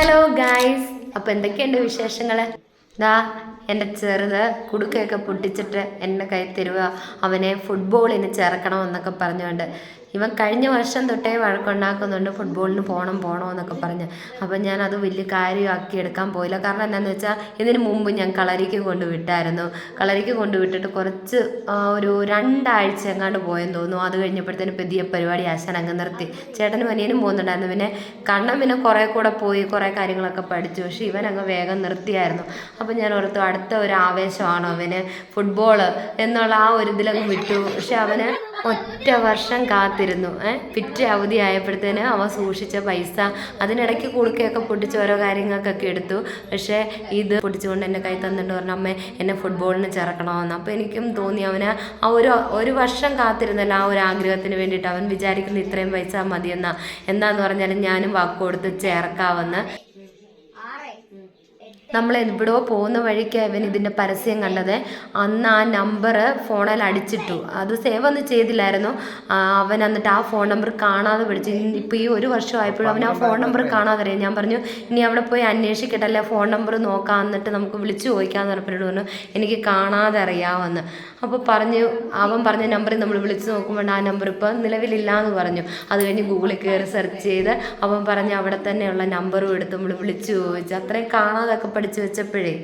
Hello guys അപ്പോൾ എന്തൊക്കെയുണ്ട് വിശേഷങ്ങൾ ദാ എന്റെ ചെറുത് കുടുക്കയൊക്കെ പൊട്ടിച്ചിട്ട് എന്നെ കൈ തരുക അവനെ ഫുട്ബോളിന് ചേർക്കണമെന്നൊക്കെ പറഞ്ഞുകൊണ്ട് ഇവൻ കഴിഞ്ഞ വർഷം തൊട്ടേ വഴക്കുണ്ടാക്കുന്നുണ്ട്. ഫുട്ബോളിന് പോകണം പോകണം എന്നൊക്കെ പറഞ്ഞ്. അപ്പം ഞാൻ അത് വലിയ കാര്യമാക്കി എടുക്കാൻ പോയില്ല. കാരണം എന്താണെന്ന് വെച്ചാൽ ഇതിന് മുമ്പ് ഞാൻ കളരിക്ക് കൊണ്ടുവിട്ടായിരുന്നു. കളരിക്ക് കൊണ്ടുവിട്ടിട്ട് കുറച്ച് ഒരു രണ്ടാഴ്ച എങ്ങാണ്ട് പോയെന്ന് തോന്നുന്നു. അത് കഴിഞ്ഞപ്പോഴത്തേന് പുതിയ പരിപാടി ആശാൻ അങ്ങ് നിർത്തി. ചേട്ടനും അനിയനും പോകുന്നുണ്ടായിരുന്നു. പിന്നെ കണ്ണൻ പിന്നെ കുറേ കൂടെ പോയി കുറേ കാര്യങ്ങളൊക്കെ പഠിച്ചു. പക്ഷേ ഇവൻ അങ്ങ് വേഗം നിർത്തിയായിരുന്നു. അപ്പം ഞാൻ ഓർത്തു അടുത്ത ഒരു ആവേശമാണോ അവന് ഫുട്ബോൾ എന്നുള്ള ആ ഒരു ഇതിലങ്ങ് വിട്ടു. പക്ഷെ അവന് ഒറ്റ വർഷം കാത്തിരുന്നു. ഏഹ് പിറ്റേ അവധി ആയപ്പോഴത്തേന് അവൻ സൂക്ഷിച്ച പൈസ അതിനിടയ്ക്ക് കുടുക്കയൊക്കെ പൊട്ടിച്ച് ഓരോ കാര്യങ്ങൾക്കൊക്കെ എടുത്തു. പക്ഷേ ഇത് പൊടിച്ചുകൊണ്ട് എന്റെ കൈ തന്നിട്ട് പറഞ്ഞു അമ്മേ എന്നെ ഫുട്ബോളിന് ചേർക്കണമെന്ന്. അപ്പോൾ എനിക്കും തോന്നി അവന് ആ ഒരു ഒരു വർഷം കാത്തിരുന്നല്ലോ ആ ഒരു ആഗ്രഹത്തിന് വേണ്ടിയിട്ട്. അവൻ വിചാരിക്കുന്ന ഇത്രയും പൈസ മതിയെന്നാ. എന്താന്ന് പറഞ്ഞാലും ഞാനും വാക്ക് കൊടുത്ത് ചേർക്കാമെന്ന്. നമ്മൾ എവിടെയോ പോകുന്ന വഴിക്ക് ഇവൻ ഇതിന്റെ പരസ്യം കണ്ടത്. അന്ന് ആ നമ്പർ ഫോണിൽ അടിച്ചിട്ടു. അത് സേവ് ഒന്നും ചെയ്തില്ലായിരുന്നു. അവൻ എന്നിട്ട് ആ ഫോൺ നമ്പർ കാണാതെ വിളിച്ചു. ഇപ്പോൾ ഈ ഒരു വർഷമായപ്പോഴും അവൻ ആ ഫോൺ നമ്പർ കാണാതെ അറിയാം ഞാൻ പറഞ്ഞു ഇനി അവിടെ പോയി അന്വേഷിക്കട്ടെ അല്ലെ ഫോൺ നമ്പർ നോക്കാം. എന്നിട്ട് നമുക്ക് വിളിച്ചു ചോദിക്കാമെന്ന് പറഞ്ഞപ്പോഴും പറഞ്ഞു എനിക്ക് കാണാതെ അറിയാമെന്ന് അപ്പോൾ പറഞ്ഞു അവൻ പറഞ്ഞ നമ്പറിൽ നമ്മൾ വിളിച്ചു നോക്കുമ്പോൾ ആ നമ്പർ ഇപ്പോൾ നിലവിലില്ല എന്ന് പറഞ്ഞു. അത് കഴിഞ്ഞ് ഗൂഗിളിൽ കയറി സെർച്ച് ചെയ്ത് അവൻ പറഞ്ഞ് അവിടെ തന്നെയുള്ള നമ്പറും എടുത്ത് നമ്മൾ വിളിച്ചു ചോദിച്ചു. അത്രയും കാണാതൊക്കെ പഠിച്ചു വെച്ചപ്പോഴേ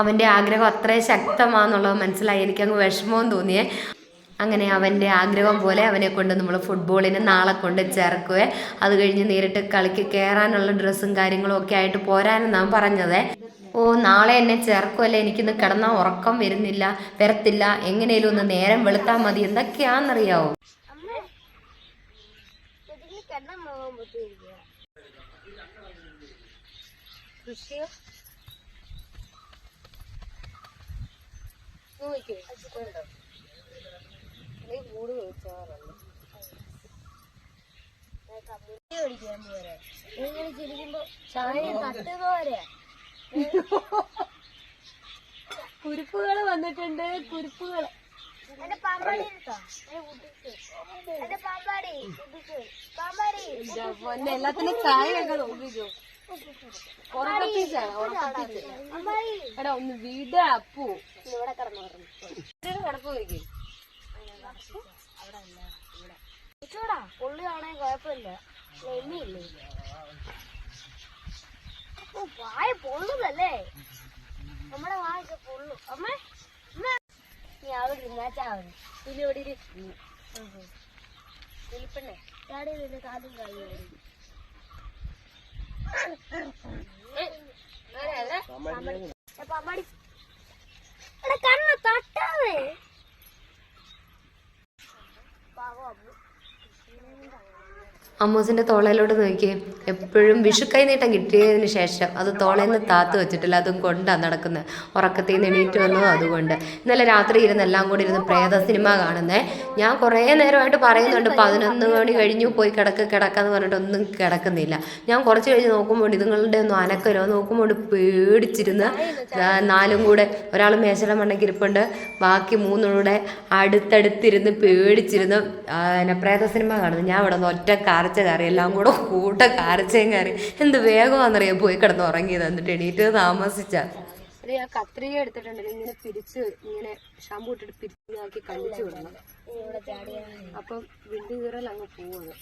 അവന്റെ ആഗ്രഹം അത്രയും ശക്തമാണെന്നുള്ളത് മനസ്സിലായി. എനിക്കങ്ങ് വിഷമവും തോന്നിയേ. അങ്ങനെ അവന്റെ ആഗ്രഹം പോലെ അവനെ കൊണ്ട് നമ്മൾ ഫുട്ബോളിന് നാളെ കൊണ്ട് ചേർക്കുക അത് കഴിഞ്ഞ് നേരിട്ട് കളിക്ക് കയറാനുള്ള ഡ്രസ്സും കാര്യങ്ങളും ഒക്കെ ആയിട്ട് പോരാനെന്നാണ് പറഞ്ഞത്. ഓ നാളെ എന്നെ ചേർക്കുമല്ലേ എനിക്കിന്ന് കിടന്നാൽ ഉറക്കം വരുന്നില്ല വരത്തില്ല. എങ്ങനെയും ഒന്ന് നേരം വെളുത്താൽ മതി. എന്തൊക്കെയാണെന്നറിയാവോ? കൃഷിയോ? നീ കൂട് പോരെ. ചിരിക്കുമ്പോ ചായ പോരെ. കുരുപ്പുകൾ വന്നിട്ടുണ്ട് കുരുപ്പുകൾ. എന്റെ പാമ്പാടി എന്റെ പാമ്പാടി എല്ലാത്തിനും ചായ ഒക്കെ നോക്കിക്കോ പാമ്പാടി എടാ ഒന്ന് വിട അപ്പു ഇവിടെ കിടന്നു കിടപ്പ് നോക്കി ചൂടാ പുള്ളിയാണെ കുഴപ്പമില്ല. എമ്മിയില്ലേ ഓ വായ പൊള്ളുന്നല്ലേ? നമ്മുടെ വായൊക്കെ പൊള്ളു. അമ്മേ. നീ അവിടെ ഇരുന്നാച്ചാവന് പിന്നെ ഇവിടെ ഇരി. വെളിപ്പെണ്ണേ. ചാടി നിന്റെ കാലും കഴിയും പമ്പാടി എടാ കണ്ണ തട്ടാതെ പാവം അമ്മ അമ്മൂസിന്റെ തോളയിലോട്ട് നോക്കി എപ്പോഴും വിഷു കൈനീട്ടം കിട്ടിയതിന് ശേഷം അത് തോളയിൽ നിന്ന് താത്ത് വെച്ചിട്ടില്ല അതും കൊണ്ടാണ് നടക്കുന്നത് ഉറക്കത്തിൽ നിന്ന് എണീറ്റ് വന്നതും അതുകൊണ്ട്. ഇന്നലെ രാത്രി ഇരുന്ന് എല്ലാം കൂടി ഇരുന്ന് പ്രേത സിനിമ കാണുന്നേ. ഞാൻ കുറേ നേരമായിട്ട് പറയുന്നുണ്ട് പതിനൊന്ന് മണി കഴിഞ്ഞു പോയി കിടക്ക് കിടക്കാന്ന് പറഞ്ഞിട്ട് ഒന്നും കിടക്കുന്നില്ല. ഞാൻ കുറച്ച് കഴിഞ്ഞ് നോക്കുമ്പോൾ ഇതുങ്ങളുടെ ഒന്നും അനക്കരോ നോക്കുമ്പോൾ പേടിച്ചിരുന്ന് നാലും കൂടെ ഒരാൾ മേശയുടെ മണ്ണക്കിരിപ്പുണ്ട് ബാക്കി മൂന്നുകൂടെ അടുത്തടുത്തിരുന്ന് പേടിച്ചിരുന്ന് പ്രേത സിനിമ കാണുന്നു. ഞാൻ ഇവിടെ നിന്ന് ഒറ്റ കാരച്ച കറി എല്ലാം കൂടെ കൂട്ട കാരച്ചയും കറി. എന്ത് വേഗമാണെന്നറിയാം? പോയി കിടന്ന് ഉറങ്ങിയത്. എന്നിട്ട് എണീറ്റ് താമസിച്ച. ആ കത്രിക എടുത്തിട്ടുണ്ടല്ലോ ഇങ്ങനെ പിരിച്ച് ഇങ്ങനെ ഷാമ്പു ഇട്ടിട്ട് പിരിച്ചാക്കി കഴിച്ചു വിടണം. അപ്പം വിണ്ടു കീറൽ അങ്ങ് പോവുന്നത്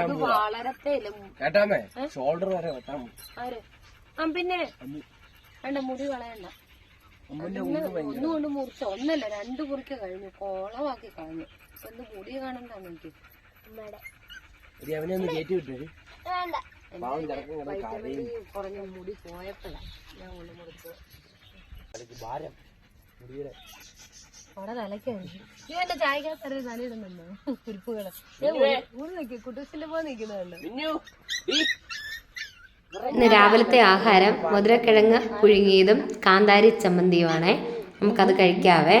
അത് വളരത്തേ ഇല്ല. കേട്ടാമേ ഷോൾഡർ വരെ ആര്? ആ പിന്നെ വേണ്ട മുടി കളയണ്ട ഒന്നുകൊണ്ട് മുറിച്ച ഒന്നല്ല രണ്ടു കുറിക്ക് കഴിഞ്ഞു. കോളമാക്കി കളഞ്ഞു ഒന്ന് എന്ത് മുടി കാണണ്ടാണ് എനിക്ക് ഒരു അവനെ ഒന്ന് കയറ്റി വിട്ടു. വേണ്ട. പാവം കിടക്കും കിടന്ന് വൈറ്റമിൻ കുറഞ്ഞ മുടി ഞാൻ ഉള്ളു ഭാരം. മുടിയുടെ അവിടെ തലക്കാണ് നീ എന്റെ ചായക്കകത്ത് തലയിടുന്നുണ്ടോ കുരിപ്പുകൾ. ഊണ് നിൽക്കി കുട്ടൂസിന്റെ പോലെ നിൽക്കുന്നുണ്ട്. മിന്നു. ഈ. ഇന്ന് രാവിലത്തെ ആഹാരം മധുരക്കിഴങ്ങ് പുഴുങ്ങിയതും കാന്താരി ചമ്മന്തിയുമാണേ. നമുക്കത് കഴിക്കാവേ.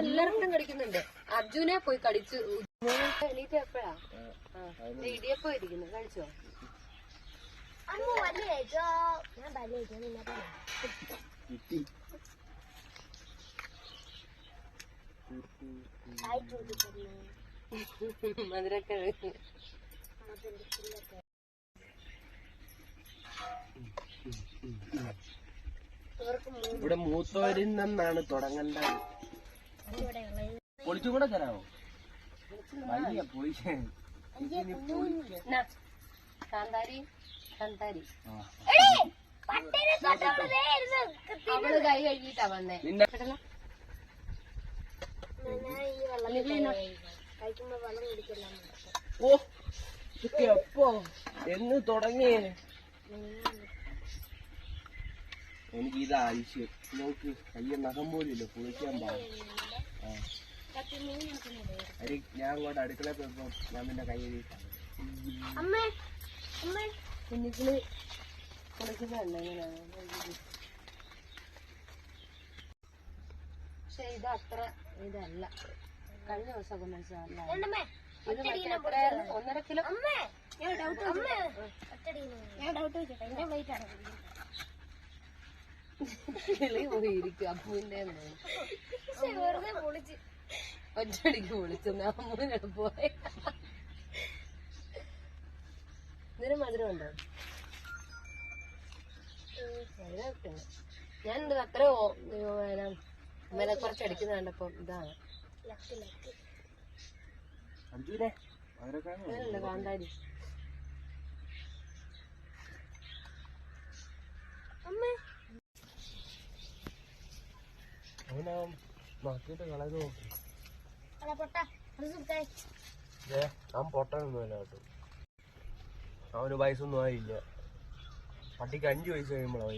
എല്ലാവർക്കും കടിക്കുന്നുണ്ട് അർജുനെ പോയി കടിച്ചു. ഇടിയപ്പം ഇവിടെ മൂത്തവരിൽ നിന്നാണ് തുടങ്ങേണ്ടത്. പൊളിച്ചും കൂടെ തരാമോ വലിയ പൊളിച്ച് അവൾ കൈ വന്നേ. ഓ എപ്പോ? എന്ന് തുടങ്ങിയേ. എനിക്ക് ആവശ്യം നോക്ക് കയ്യ നഖം പോലില്ല ഇല്ല പാടില്ല. ആ. അരി ഞാൻ അങ്ങോട്ട് അടുക്കള പോയപ്പോ ഞാൻ നിന്റെ കൈ കുഞ്ഞിക്കിളി പക്ഷെ ഇത് അത്ര ഇതല്ല. കഴിഞ്ഞ ദിവസമൊക്കെ ഇത് മറ്റേ ഒന്നര കിലോ അമ്മേ. ഞാൻ ഡൗട്ട് അമ്മേ. ഞാൻ ഡൗട്ട് ചോദിച്ചോട്ടെ? എന്റെ പ്ലേറ്റ് ആണ്. കിളി പോയി ഇരിക്കും അപ്പൂന്റെ വെറുതെ പൊളിച്ച് ഒറ്റടിക്ക് വിളിച്ചെന്ന് അമ്മൂനോട് പോയ. ഇതിന് മധുരം ഉണ്ടോ? ഞാൻ അത്ര വില കുറച്ച് അടിക്കുന്ന അപ്പൊ ഇതാണ്. കാന്താരി. അമ്മേ. അവനാ മാറ്റിട്ട് കളയുന്നു നോക്കി. ഞാൻ വയസ്സൊന്നും ആയില്ല. പട്ടിക്ക് അഞ്ചു വയസ്സ് കഴിയുമ്പോഴാണ്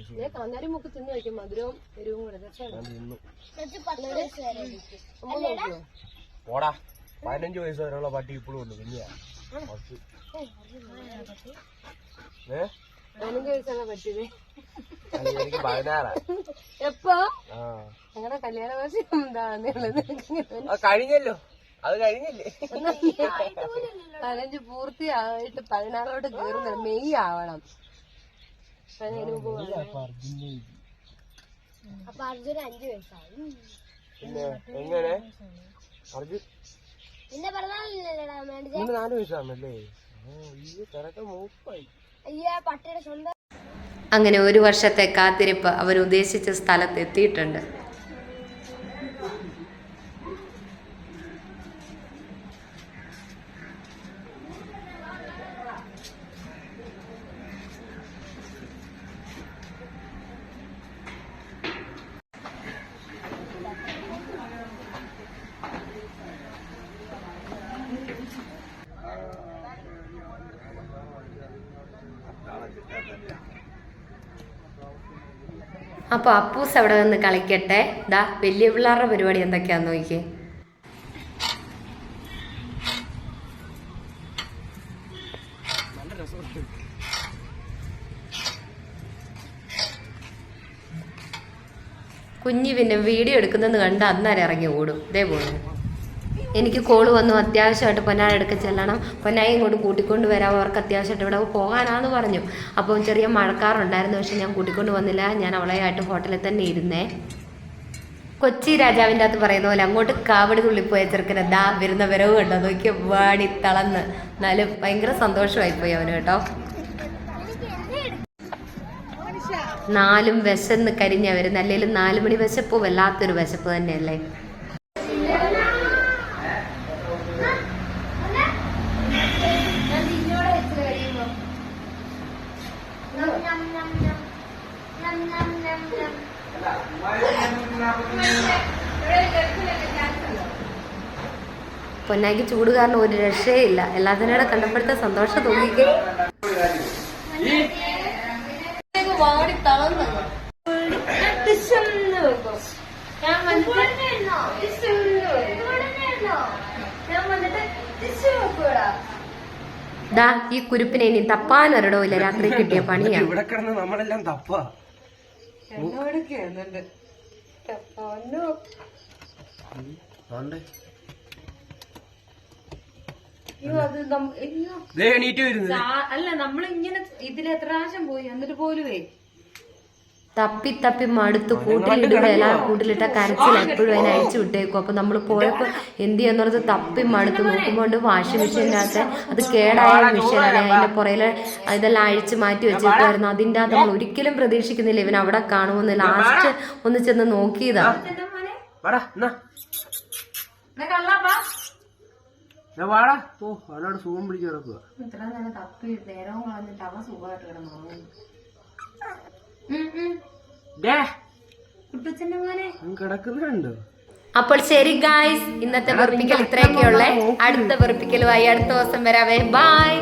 മുക്ക് തിന്നു മധുരവും എരിവും പോടാ. പതിനഞ്ച് വയസ്സ് വരെയുള്ള പട്ടി ഇപ്പോഴും ഉണ്ട് കുഞ്ഞാ. ഏ പതിനഞ്ച് വയസ്സാണ് പറ്റിയത് എനിക്ക് പതിനാറാ. എപ്പോ? ആ. ഞങ്ങളുടെ കല്യാണ വർഷം എന്താണെന്നുള്ളത് അത് കഴിഞ്ഞല്ലോ. അത് കഴിഞ്ഞില്ലേ? പതിനഞ്ച് പൂർത്തിയായിട്ട് പതിനാറോട്ട് കേറുന്ന മെയ് ആവണം. അപ്പൊ അർജുന അഞ്ചു വയസ്സായി. പിന്നെ എങ്ങനെ? അർജുൻ നിന്റെ പിറന്നാളില്ലല്ലേടാ നാല് വയസ്സാണല്ലേ ഓ ഈ തിരക്ക് മൂപ്പായി. അയ്യാ പട്ടിയുടെ സ്വന്തം അങ്ങനെ ഒരു വർഷത്തെ കാത്തിരിപ്പ് അവർ ഉദ്ദേശിച്ച സ്ഥലത്ത് എത്തിയിട്ടുണ്ട്. അപ്പോൾ അപ്പൂസ് അവിടെ വന്ന് കളിക്കട്ടെ. ദാ വലിയ പിള്ളേരുടെ പരിപാടി എന്തൊക്കെയാന്ന് നോക്കിയേ. കുഞ്ഞി പിന്നെ വീഡിയോ എടുക്കുന്നെന്ന് കണ്ട് അന്നേരം ഇറങ്ങി ഓടും. ഇതേ പോകുന്നു എനിക്ക് കോൾ വന്നു. അത്യാവശ്യമായിട്ട് പൊന്നാട് എടുക്ക ചെല്ലണം. പൊന്നായി ഇങ്ങോട്ട് കൂട്ടിക്കൊണ്ട് വരാം. അവർക്ക് അത്യാവശ്യമായിട്ട് ഇവിടെ പോകാനാന്ന് പറഞ്ഞു. അപ്പം ചെറിയ മഴക്കാറുണ്ടായിരുന്നു. പക്ഷെ ഞാൻ കൂട്ടിക്കൊണ്ട് വന്നില്ല. ഞാൻ അവളെയായിട്ട് ഹോട്ടലിൽ തന്നെ ഇരുന്നേ. കൊച്ചി രാജാവിന്റെ അകത്ത് പറയുന്ന പോലെ അങ്ങോട്ട് കാവടി തുള്ളിപ്പോയ ചെറുക്കനെ ദാ വരുന്ന വരവ് കണ്ടോ? നോക്കിയ വാടി തളന്ന്. എന്നാലും ഭയങ്കര സന്തോഷമായിപ്പോയി അവന് കേട്ടോ. നാലും വിശന്ന് കരിഞ്ഞ വരുന്ന അല്ലെങ്കിലും നാല് മണി വിശപ്പ് വല്ലാത്തൊരു വിശപ്പ് തന്നെയല്ലേ? പൊന്നാക്കി ചൂട് കാരണം ഒരു രക്ഷയില്ല എല്ലാത്തിനും കൂടെ കണ്ടപ്പോഴത്തെ സന്തോഷം തോന്നിക്ക്. ദാ ഈ കുരുപ്പിനെ ഇനി തപ്പാൻ ഒരിടവില്ല രാത്രി കിട്ടിയ പണിയാ. ഇവിടെ കിടന്ന് നമ്മളെല്ലാം തപ്പാ. എന്നോട് അല്ല. നമ്മൾ ഇങ്ങനെ ഇതിൽ എത്ര പ്രാവശ്യം പോയി? എന്നിട്ട് പോലുവേ. തപ്പി തപ്പി മടുത്ത് കൂട്ടിലിടുകയല്ല കൂട്ടിലിട്ട കരച്ചിൽ എപ്പോഴും അതിനെ അഴിച്ചു വിട്ടേക്കും അപ്പൊ നമ്മൾ പോയപ്പോൾ എന്ത് ചെയ്യാന്നുള്ളത് തപ്പി മടുത്ത് നോക്കുമ്പോൾ വാഷിംഗ് മെഷീനകത്ത് അത് കേടായ മെഷീനാണ് അതിന്റെ പുറയിൽ ഇതെല്ലാം അഴിച്ച് മാറ്റി വെച്ചിട്ടായിരുന്നു അതിന്റെ അകത്ത് നമ്മൾ ഒരിക്കലും പ്രതീക്ഷിക്കുന്നില്ല. ഇവൻ അവിടെ കാണുമെന്ന് ലാസ്റ്റ് ഒന്ന് ചെന്ന് നോക്കിയതാ. വാടാ എന്നാ. ഞാൻ വാടാ. ഓ അവനോട് സുഖം പിടിച്ചു കിടക്കുക ഇത്ര നേരം തപ്പി നേരവും കളഞ്ഞിട്ട് അവൻ സുഖമായിട്ട് കിടന്നു ഡേ മോനെ. കിടക്കുന്നുണ്ടോ. അപ്പോൾ ശരി ഗായ്സ് ഇന്നത്തെ വെറുപ്പിക്കൽ ഇത്രയൊക്കെയുള്ളേ. അടുത്ത വെറുപ്പിക്കലുമായി അടുത്ത ദിവസം വരാവേ. ബൈ